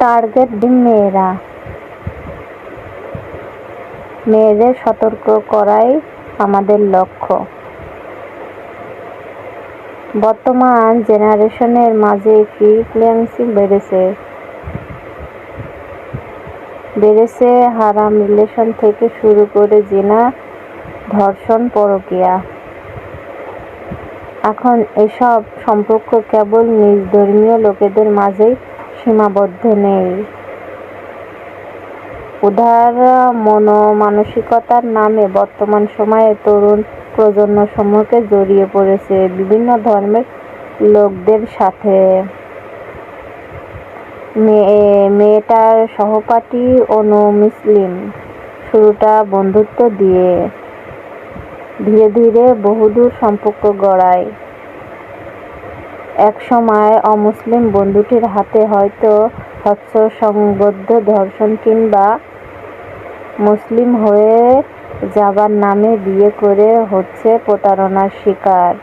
Target মেয়েরা। মেয়েদের সতর্ক করাই আমাদের লক্ষ্য। বর্তমান জেনারেশনের মাঝে ফ্রিকুয়েন্সি বেড়েছে। বেড়েছে হারাম রিলেশন থেকে শুরু করে জেনা, ধর্ষণ, পরকিয়া। এখন এসব সম্পর্ক কেবল নিজ ধর্মীয় লোকেদের মাঝেই সীমাবদ্ধ নেই। উদার মনোমানসিকতার নামে বর্তমান সময়ে তরুণ প্রজন্ম সমূহকে জড়িয়ে পড়েছে বিভিন্ন ধর্মের লোকদের সাথে। মেয়ে মেয়েটার সহপাঠী অনু মুসলিম। শুরুটা বন্ধুত্ব দিয়ে। ধীরে ধীরে বহুদূর সম্পর্ক গড়ায়। একসময় অমুসলিম বন্ধুটির হাতে হয়তো হস্তসংবদ্ধ ধর্ষণ কিংবা মুসলিম হয়ে যাবার নামে বিয়ে করে হচ্ছে প্রতারণার শিকার।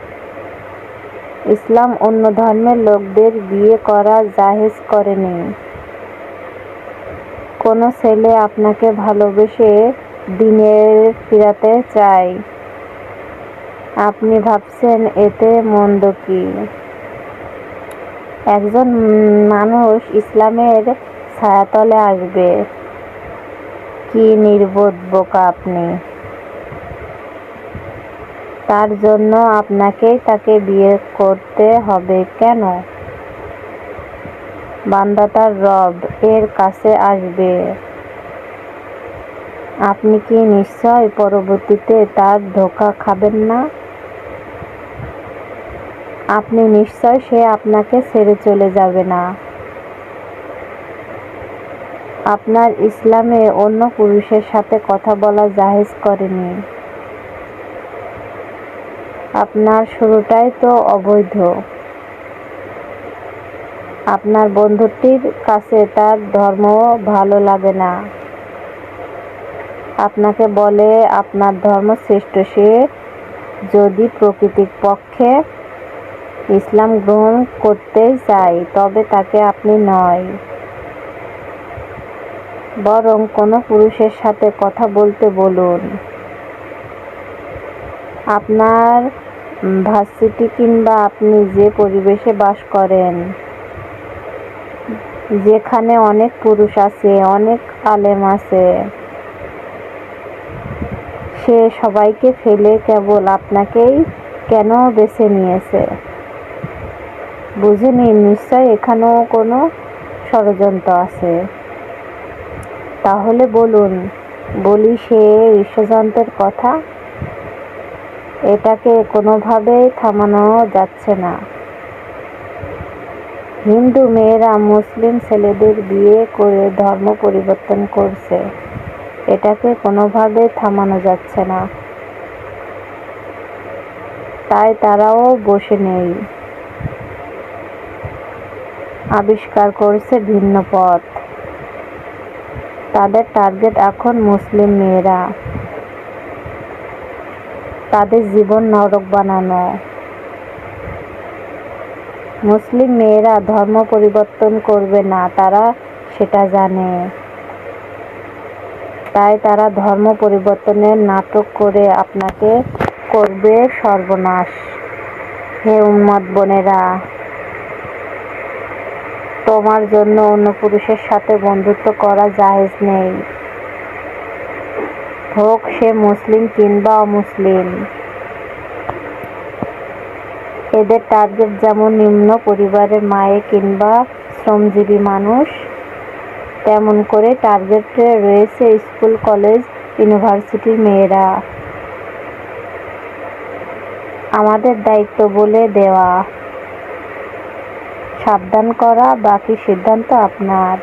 ইসলাম অন্য ধর্মের লোকদের বিয়ে করা জাহেজ করেনি। কোনো ছেলে আপনাকে ভালোবেসে দিনের ফিরাতে চায়? আপনি ভাবছেন এতে মন্দ কি? একজন মানুষ ইসলামের ছায়াতলে আসবে। কি নির্বোধ বোকা আপনি। তার জন্য আপনাকেই তাকে বিয়ে করতে হবে কেন? বান্দা তার রব, এর কাছে আসবে। আপনি কি নিশ্চয় পরবর্তীতে তার ধোকা খাবেন না? আপনি নিশ্চয় সে আপনাকে ছেড়ে চলে যাবে না। আপনার ইসলামে অন্য পুরুষের সাথে কথা বলা জাহেজ করেনি। আপনার শুরুটাই তো অবৈধ। আপনার বন্ধুটির কাছে তার ধর্ম ভালো লাগে না। আপনাকে বলে আপনার ধর্ম শ্রেষ্ঠ সে যদি প্রকৃতির পক্ষে ইসলাম গ্রহণ করতে চায় তবে তাকে আপনি নয়। বরং কোনো পুরুষের সাথে কথা বলতে বলুন। আপনার ভার্সিটি কিংবা আপনি যে পরিবেশে বাস করেন, যেখানে অনেক পুরুষ আছে, অনেক আলেম আছে, সে সবাইকে ফেলে কেবল আপনাকেই কেন বেছে নিয়েছে? বুঝে নিন নিশ্চয় এখানেও কোনো ষড়যন্ত্র আছে। তাহলে বলুন, বলি সে ঋষযন্ত্রের কথা? এটাকে কোনোভাবেই থামানো যাচ্ছে না। হিন্দু মেয়েরা মুসলিম ছেলেদের বিয়ে করে ধর্ম পরিবর্তন করছে। এটাকে কোনোভাবেই থামানো যাচ্ছে না। তাই তারাও বসে নেই। আবিষ্কার করেছে ভিন্ন পথ। তাদের টার্গেট এখন মুসলিম মেয়েরা। তাদের জীবন নরক বানানো। মুসলিম মেয়েরা ধর্ম পরিবর্তন করবে না, তারা সেটা জানে। তাই তারা ধর্ম পরিবর্তনের নাটক করে আপনাকে করবে সর্বনাশ। হে উম্মত বোনেরা। তোমার জন্য অন্য পুরুষের সাথে বন্ধুত্ব করা জায়েজ নেই। হোক সে মুসলিম কিংবা অমুসলিম। এদের টার্গেট যেমন নিম্ন পরিবারের মায়ে কিংবা শ্রমজীবী মানুষ, তেমন করে টার্গেটে রয়েছে স্কুল, কলেজ, ইউনিভার্সিটির মেয়েরা। আমাদের দায়িত্ব বলে দেওয়া। সাবধান করা বাকি সিদ্ধান্ত আপনার।